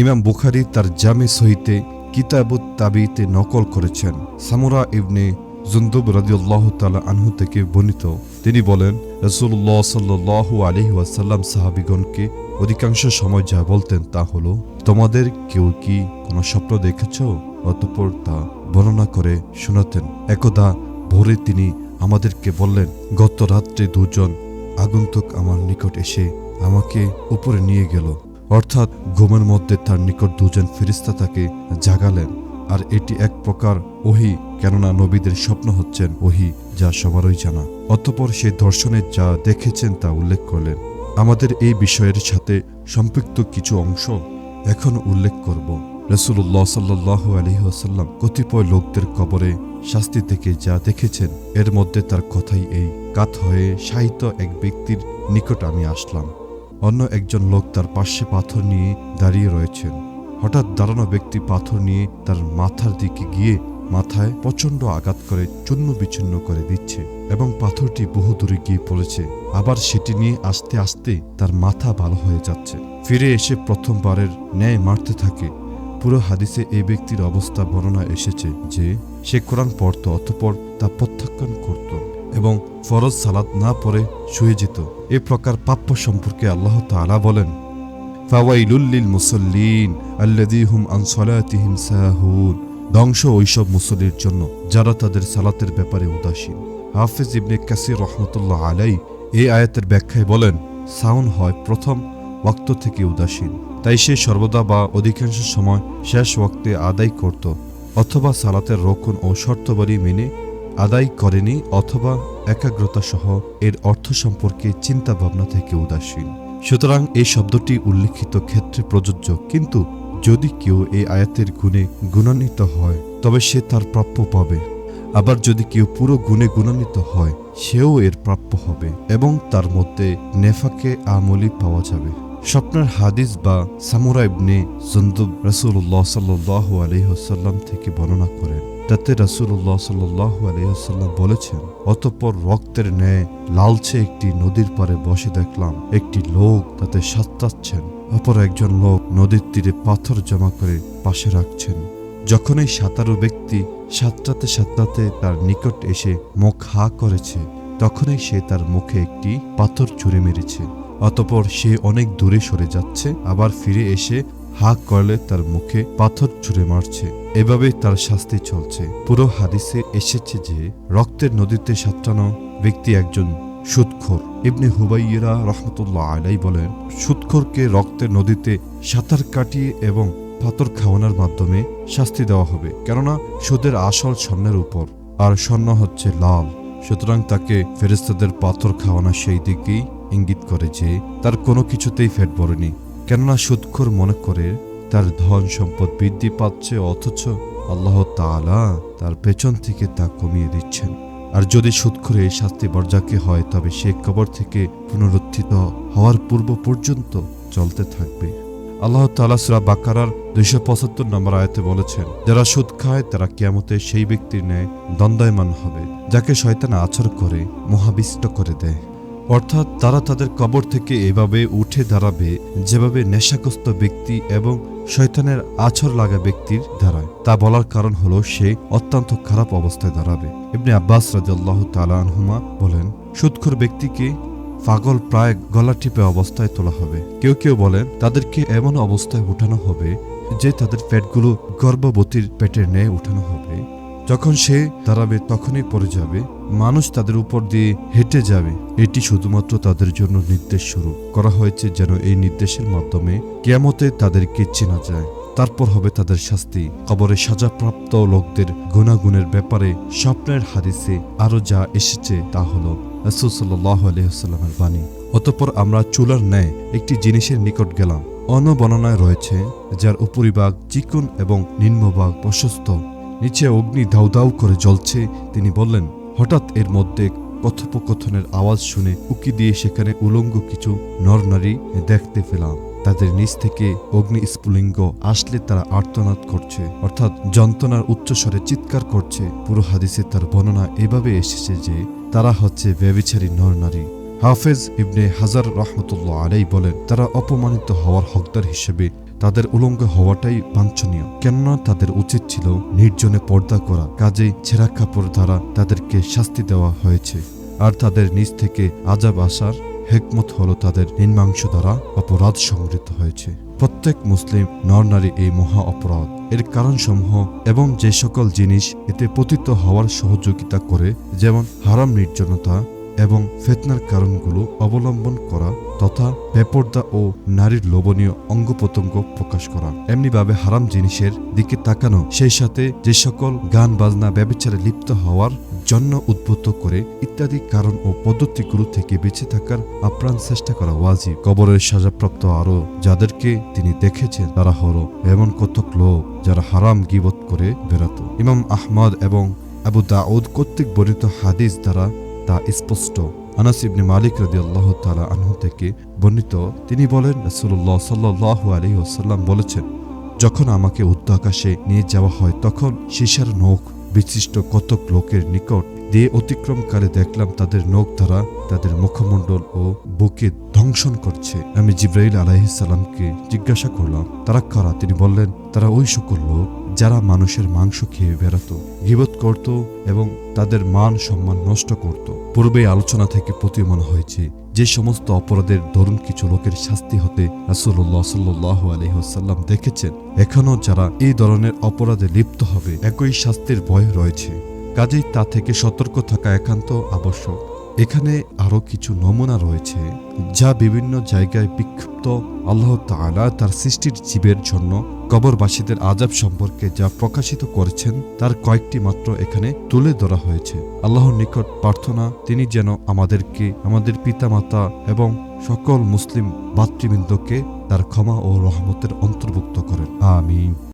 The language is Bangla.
ইমাম বুখারি তার জামে সহিতে কিতাবুত তাবিতে নকল করেছেন। সামুরা ইবনে জুন্দুব রাজিউল্লাহ তালা আনহু থেকে বর্ণিত। তিনি বলেন রসুল্লাহ সাল্লাহ আলহি ওয়াসাল্লাম সাহাবিগণকে অধিকাংশ সময় যা বলতেন তা হলো, তোমাদের কেউ কি কোনো স্বপ্ন দেখেছ? অতঃপর তা বর্ণনা করে শোনাতেন। একদা ভোরে তিনি আমাদেরকে বললেন, গত রাত্রে দুজন আগন্তুক আমার নিকট এসে আমাকে উপরে নিয়ে গেল। অর্থাৎ ঘুমের মধ্যে তার নিকট দুজন ফেরিস্তা তাকে জাগালেন। আর এটি এক প্রকার ওহি, কেননা নবীদের স্বপ্ন হচ্ছেন ওহি যা সবারই জানা। অতঃপর সেই দর্শনে যা দেখেছেন তা উল্লেখ করলেন। আমাদের এই বিষয়ের সাথে সম্পৃক্ত কিছু অংশ এখন উল্লেখ করব। রসুল্লাহ সাল্লাহ আলহিহাসাল্লাম কতিপয় লোকদের কবরে শাস্তি থেকে যা দেখেছেন, এর মধ্যে তার কথাই এই। কাত হয়ে সাহিত্য এক ব্যক্তির নিকট আমি আসলাম। অন্য একজন লোক তার পাশে পাথর নিয়ে দাঁড়িয়ে রয়েছেন। হঠাৎ দাঁড়ানো ব্যক্তি পাথর নিয়ে তার মাথার দিকে গিয়ে মাথায় প্রচণ্ড আঘাত করে চূন্য বিচ্ছিন্ন করে দিচ্ছে এবং পাথরটি বহু দূরে গিয়ে পড়েছে। আবার সেটি নিয়ে আস্তে আস্তে তার মাথা ভালো হয়ে যাচ্ছে। ফিরে এসে প্রথমবারের ন্যায় মারতে থাকে। পুরো হাদিসে এই ব্যক্তির অবস্থা বর্ণনা এসেছে যে, সে কোরআন পড়ত অতঃপর তা প্রত্যাখ্যান করত। এবং ফরজ সালাত না পড়ে শুয়ে যেত। এ প্রকার প্রাপ্য সম্পর্কে আল্লাহ তাআলা বলেন ফাওয়াইলুল্লিল মুসল্লিন আল্লাযীহুম আন সালাতিহিম সাহুন। ধ্বংস ওইসব মুসল্লির জন্য যারা তাদের সালাতের ব্যাপারে উদাসীন। হাফিজ ইবনে কাসির রহমতুল্লাহ আলাই এই আয়াতের ব্যাখ্যায় বলেন সাউন হয় প্রথম ওয়াক্ত থেকে উদাসীন। তাই সে সর্বদা বা অধিকাংশ সময় শেষ ওয়াক্তে আদায় করত অথবা সালাতের রক্ষণ ও শর্তবাড়ি মেনে আদায় করেনি অথবা একাগ্রতা সহ এর অর্থ সম্পর্কে চিন্তা ভাবনা থেকে উদাসীন। সুতরাং এই শব্দটি উল্লিখিত ক্ষেত্রে প্রযোজ্য, কিন্তু যদি কেউ এই আয়াতের গুণে গুণান্বিত হয়, তবে সে তার প্রাপ্য পাবে। আবার যদি কেউ পুরো গুণে গুণান্বিত হয়, সেও এর প্রাপ্য হবে এবং তার মধ্যে নেফাকে আমলি পাওয়া যাবে। স্বপ্নের হাদিস বা সামুরা ইবনে জন্দুব রসুল্লাহ সাল্লাহ আলহিহসাল্লাম থেকে বর্ণনা করেন তাতে রসুল্লাহ সাল্লাহ আলহিহসাল্লাম বলেছেন, অতঃপর রক্তের ন্যায় লালচে একটি নদীর পারে বসে দেখলাম একটি লোক তাতে সাঁতরাচ্ছেন অপর একজন লোক নদীর তীরে পাথর জমা করে পাশে রাখছেন। যখনই সাঁতারু ব্যক্তি সাঁতরাতে সাঁতরাতে তার নিকট এসে মুখ হা করেছে, তখনই সে তার মুখে একটি পাথর ছুঁড়ে মেরেছে। অতপর সে অনেক দূরে সরে যাচ্ছে, আবার ফিরে এসে হা করলে তার মুখে পাথর ছুঁড়ে মারছে। এভাবেই তার শাস্তি চলছে। পুরো হাদিসে এসেছে যে, রক্তের নদীতে সাঁতরানো ব্যক্তি একজন সুৎখোর। ইবনে হুবাইয়েরা রহমতুল্লাহ আলাই বলেন, সুৎখোরকে রক্তের নদীতে সাঁতার কাটিয়ে এবং পাথর খাওয়ানোর মাধ্যমে শাস্তি দেওয়া হবে। কেননা, সুদের আসল স্বর্ণের উপর, আর স্বর্ণ হচ্ছে লাল। সুতরাং তাকে ফেরেস্তাদের পাথর খাওয়ানো সেই দিকেই ইঙ্গিত করে যে, তার কোনো কিছুতেই ফেট পড়েনি। কেননা সুদখোর মনে করে তার ধন সম্পদ বৃদ্ধি পাচ্ছে, অথচ আল্লাহ তাআলা তার পেছন থেকে তা কমিয়ে দিচ্ছেন। আর যদি সুদখোরে এই শাস্তি বর্জাকে হয়, তবে সে কবর থেকে পুনরুত্থিত হওয়ার পূর্ব পর্যন্ত চলতে থাকবে। আল্লাহ তাআলা সূরা বাকারার দুইশো পঁচাত্তর নম্বর আয়তে বলেছেন, যারা সুদ খায়, তারা কিয়ামতে সেই ব্যক্তির ন্যায় দ্বন্দ্বায়মান হবে, যাকে শয়তান আছর করে, মহাবিষ্ট করে দেয়। অর্থাৎ তারা তাদের কবর থেকে এভাবে উঠে দাঁড়াবে যেভাবে নেশাগ্রস্ত ব্যক্তি এবং শয়তানের আছর লাগা ব্যক্তির দাঁড়ায় তা বলার কারণ হলো সে অত্যন্ত খারাপ অবস্থায় দাঁড়াবে। এমনি আব্বাস রাজাল্লাহ তালা বলেন, সুৎখর ব্যক্তিকে পাগল প্রায় গলা টিপে অবস্থায় তোলা হবে। কেউ কেউ বলেন, তাদেরকে এমন অবস্থায় উঠানো হবে যে তাদের পেটগুলো গর্ভবতীর পেটের ন্যায় উঠানো হবে। যখন সে দাঁড়াবে তখনই পড়ে যাবে। মানুষ তাদের উপর দিয়ে হেঁটে যাবে। এটি শুধুমাত্র তাদের জন্য নির্দেশ শুরু। করা হয়েছে যেন এই নির্দেশের মাধ্যমে কেয়ামতে তাদেরকে চেনা যায়। তারপর হবে তাদের শাস্তি। কবরে সাজাপ্রাপ্ত লোকদের গুণাগুণের ব্যাপারে স্বপ্নের হাদিসে আরও যা এসেছে তা হল রসুল বাণী। অতঃপর আমরা চুলার ন্যায় একটি জিনিসের নিকট গেলাম। অন্য বর্ণনায় রয়েছে, যার উপরিভাগ চিকন এবং নিম্নভাগ প্রশস্ত। নিচে অগ্নি দাউ দাউ করে জ্বলছে। তিনি বললেন হঠাৎ এর মধ্যে কথোপকথনের আওয়াজ শুনে উকি দিয়ে সেখানে উলঙ্গ কিছু নরনারী দেখতে পেলাম। তাদের নিচ থেকে অগ্নি স্ফুলিঙ্গ আসলে তারা আর্তনাদ করছে, অর্থাৎ যন্ত্রণার উচ্চস্বরে চিৎকার করছে। পুরো হাদিসে তার বর্ণনা এভাবে এসেছে যে তারা হচ্ছে ব্যবিচারী নরনারী। হাফেজ ইবনে হাজার রহমতুল্লাহ আলাই বলেন, তারা অপমানিত হওয়ার হকদার হিসেবে তাদের উলঙ্গ হওয়াটাই বাঞ্ছনীয়। কেননা তাদের উচিত ছিল নির্জনে পর্দা করা, কাজেই ছেঁড়া কাপড় দ্বারা তাদেরকে শাস্তি দেওয়া হয়েছে। আর তাদের নিজ থেকে আজাব আসার হেকমত হল তাদের নিম্নাংশ দ্বারা অপরাধ সংগৃহীত হয়েছে। প্রত্যেক মুসলিম নরনারী এই মহা অপরাধ। এর কারণসমূহ এবং যে সকল জিনিস এতে পতিত হওয়ার সহযোগিতা করে, যেমন হারাম নির্জনতা এবং ফেতনার কারণগুলো অবলম্বন করা তথা বেপর্দা ও নারীর লোভনীয় অঙ্গ প্রত্যঙ্গ প্রকাশ করা। এমনিভাবে হারাম জিনিসের দিকে তাকানো, সেই সাথে যে সকল গান, বাজনা, ব্যবচারে লিপ্ত হওয়ার জন্য উদ্বুদ্ধ করে ইত্যাদি কারণ ও পদ্ধতিগুলো থেকে বেঁচে থাকার আপ্রাণ চেষ্টা করা ওয়াজি কবরের সাজাপ্রাপ্ত আরও যাদেরকে তিনি দেখেছেন, তারা হল এমন কতক লোক যারা হারাম গিবত করে বেড়াতো। ইমাম আহমদ এবং আবু দাউদ কর্তৃক বর্ণিত হাদিস দ্বারা তা স্পষ্ট। আনাস ইবনে মালিক রদি আল্লাহ তালা আনহু থেকে বর্ণিত, তিনি বলেন রসুল্লাহ সাল্লাহ আলী ওসাল্লাম বলেছেন, যখন আমাকে উদ্ধ আকাশে নিয়ে যাওয়া হয়, তখন সীসার নখ বিশিষ্ট কতক লোকের নিকট দিয়ে অতিক্রমকালে দেখলাম তাদের নখ দ্বারা তাদের মুখমণ্ডল ও বুকে ধ্বংসন করছে। আমি জিব্রাইল আলাইহিসাল্লামকে জিজ্ঞাসা করলাম, তারা কারা? তিনি বললেন, তারা ওই সকল লোক যারা মানুষের মাংস খেয়ে বেড়াত, গিবত করত এবং তাদের মান সম্মান নষ্ট করত। পূর্বে আলোচনা থেকে প্রতীয়মান হয়েছে যে সমস্ত অপরাধের দরুন কিছু লোকের শাস্তি হতে রাসুল্লাহ সাল্লাহ আলহিহাসাল্লাম দেখেছেন। এখনও যারা এই ধরনের অপরাধে লিপ্ত হবে, একই শাস্তির ভয় রয়েছে। কাজেই তা থেকে সতর্ক থাকা একান্ত আবশ্যক। এখানে আরও কিছু নমুনা রয়েছে যা বিভিন্ন জায়গায় বিক্ষিপ্ত আল্লাহ তাআলা তার সৃষ্টির জীবের জন্য কবরবাসীদের আজাব সম্পর্কে যা প্রকাশিত করেছেন তার কয়েকটি মাত্র এখানে তুলে ধরা হয়েছে। আল্লাহর নিকট প্রার্থনা, তিনি যেন আমাদেরকে, আমাদের পিতামাতা এবং সকল মুসলিম ভাতৃবৃন্দকে তার ক্ষমা ও রহমতের অন্তর্ভুক্ত করেন। আমিন।